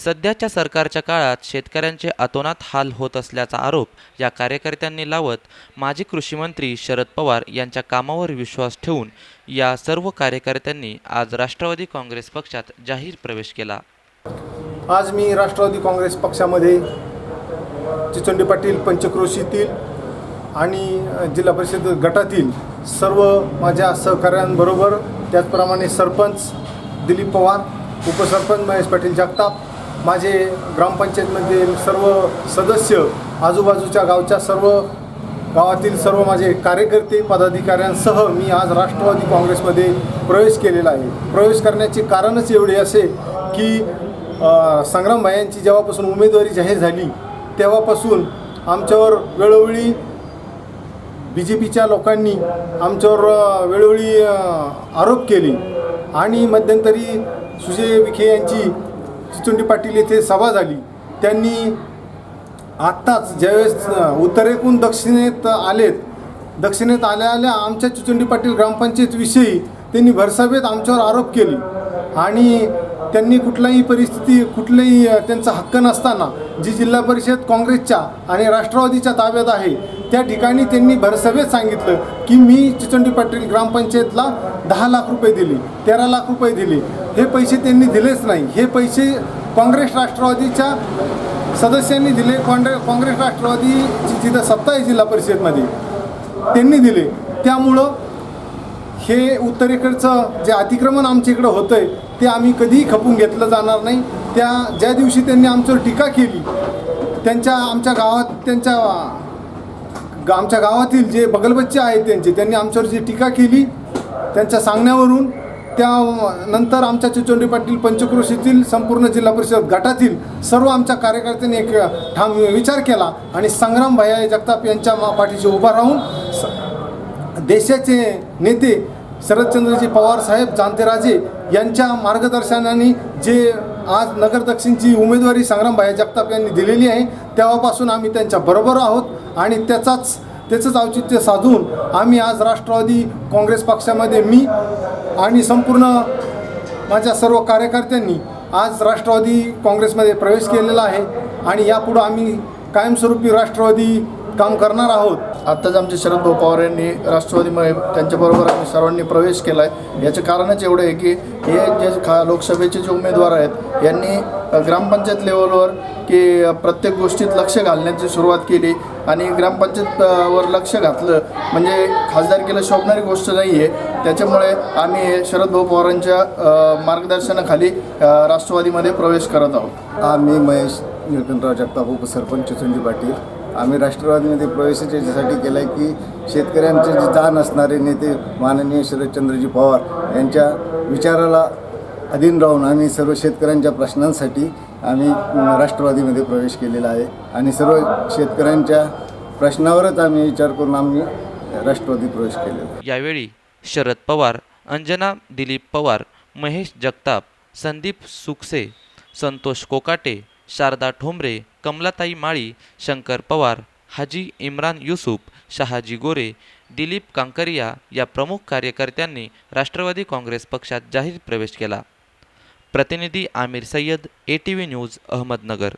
सध्याच्या सरकारच्या काळात शेतकऱ्यांचे अतोनात हाल होत असल्याचा आरोप या कार्यकर्त्यांनी लावत माजी कृषीमंत्री शरद पवार यांच्या कामावर विश्वास ठेवून या सर्व कार्यकर्त्यांनी आज राष्ट्रवादी काँग्रेस पक्षात जाहीर प्रवेश केला. आज मी राष्ट्रवादी काँग्रेस पक्षामध्ये चिचंडी पाटील पंचक्रोशीतील आणि जिल्हा परिषद गटातील सर्व माझ्या सहकाऱ्यांबरोबर त्याचप्रमाणे सरपंच दिलीप पवार उपसरपंच महेश पाटील जगताप माझे ग्रामपंचायतमधील सर्व सदस्य आजूबाजूच्या गावच्या सर्व गावातील सर्व माझे कार्यकर्ते पदाधिकाऱ्यांसह मी आज राष्ट्रवादी काँग्रेसमध्ये प्रवेश केलेला आहे. प्रवेश करण्याचे कारणच एवढे असे की संग्रामभायांची संग्राम भायांची जेव्हापासून उमेदवारी जाहीर झाली तेव्हापासून आमच्यावर वेळोवेळी बी जे पीच्या लोकांनी आमच्यावर वेळोवेळी आरोप केले. आणि मध्यंतरी सुजय विखे यांची चिचुंडी पाटील येथे सभा झाली. त्यांनी आत्ताच ज्यावेळेस उत्तरेकून दक्षिणेत आलेत दक्षिणेत आल्या आल्या आमच्या चिचुंडी पाटील ग्रामपंचायतविषयी त्यांनी भरसभेत आमच्यावर आरोप केले. आणि त्यांनी कुठलाही परिस्थिती कुठलाही त्यांचा हक्क नसताना जी जिल्हा परिषद काँग्रेसच्या आणि राष्ट्रवादीच्या ताब्यात आहे त्या ठिकाणी त्यांनी भरसभेत सांगितलं की मी चिचंडी पाटील ग्रामपंचायतला दहा लाख रुपये दिले तेरा लाख रुपये दिले. हे पैसे त्यांनी दिलेच नाही. हे पैसे काँग्रेस राष्ट्रवादीच्या सदस्यांनी दिले काँग्रे काँग्रेस राष्ट्रवादीची जिथं सत्ता आहे जिल्हा परिषदमध्ये त्यांनी दिले. त्यामुळं हे उत्तरेकडचं जे अतिक्रमण आमच्या इकडं होतं आहे ते आम्ही कधीही खपून घेतलं जाणार नाही. त्या ज्या दिवशी त्यांनी आमच्यावर टीका केली त्यांच्या आमच्या गावात त्यांच्या आमच्या गावातील जे बगलबच्चे आहेत त्यांचे त्यांनी आमच्यावर जी टीका केली त्यांच्या सांगण्यावरून त्यानंतर आमच्या चिचोंडी पाटील पंचक्रोशीतील संपूर्ण जिल्हा परिषद गटातील सर्व आमच्या कार्यकर्त्यांनी एक ठाम विचार केला आणि संग्राम भैया जगताप यांच्या पाठीशी उभा राहून स- देशाचे नेते शरदचंद्रजी पवार साहेब जानतेराजे यांच्या मार्गदर्शनाने जे आज नगर दक्षिणची उमेदवारी संग्रामभाई जगताप यांनी दिलेली आहे. तेव्हापासून आम्ही त्यांच्या बरोबर आहोत आणि त्याचाच त्याचंच औचित्य साधून आम्ही आज राष्ट्रवादी काँग्रेस पक्षामध्ये मी आणि संपूर्ण माझ्या सर्व कार्यकर्त्यांनी आज राष्ट्रवादी काँग्रेसमध्ये प्रवेश केलेला आहे. आणि यापुढं आम्ही कायमस्वरूपी राष्ट्रवादी काम करणार आहोत. आत्ताच आमचे शरद भाऊ पवार यांनी राष्ट्रवादीमध्ये त्यांच्याबरोबर आम्ही सर्वांनी प्रवेश केला आहे याचं कारणच एवढं आहे की हे जे खा लोकसभेचे जे उमेदवार आहेत यांनी ग्रामपंचायत लेवलवर की प्रत्येक गोष्टीत लक्ष घालण्याची सुरुवात केली आणि ग्रामपंचायत वर लक्ष घातलं. म्हणजे खासदारकीला शोभणारी गोष्ट नाही आहे त्याच्यामुळे आम्ही शरद भाऊ पवारांच्या मार्गदर्शनाखाली राष्ट्रवादीमध्ये प्रवेश करत आहोत. आम्ही महेश निळकंठराव जगताप उपसरपंच चिचुंडी पाटील. आम्ही राष्ट्रवादीमध्ये प्रवेश याच्यासाठी केला आहे की शेतकऱ्यांचे जे जाण असणारे नेते माननीय शरदचंद्रजी पवार यांच्या विचाराला अधीन राहून आम्ही सर्व शेतकऱ्यांच्या प्रश्नांसाठी आम्ही राष्ट्रवादीमध्ये प्रवेश केलेला आहे. आणि सर्व शेतकऱ्यांच्या प्रश्नावरच आम्ही विचार करून आम्ही राष्ट्रवादी प्रवेश केलेला यावेळी शरद पवार अंजना दिलीप पवार महेश जगताप संदीप सुकसे संतोष कोकाटे शारदा ठोंबरे कमलाताई माळी शंकर पवार हाजी इम्रान युसुफ शहाजी गोरे दिलीप कांकरिया या प्रमुख कार्यकर्त्यांनी राष्ट्रवादी काँग्रेस पक्षात जाहीर प्रवेश केला. प्रतिनिधी Aamir Sayyed A T V news Ahmednagar.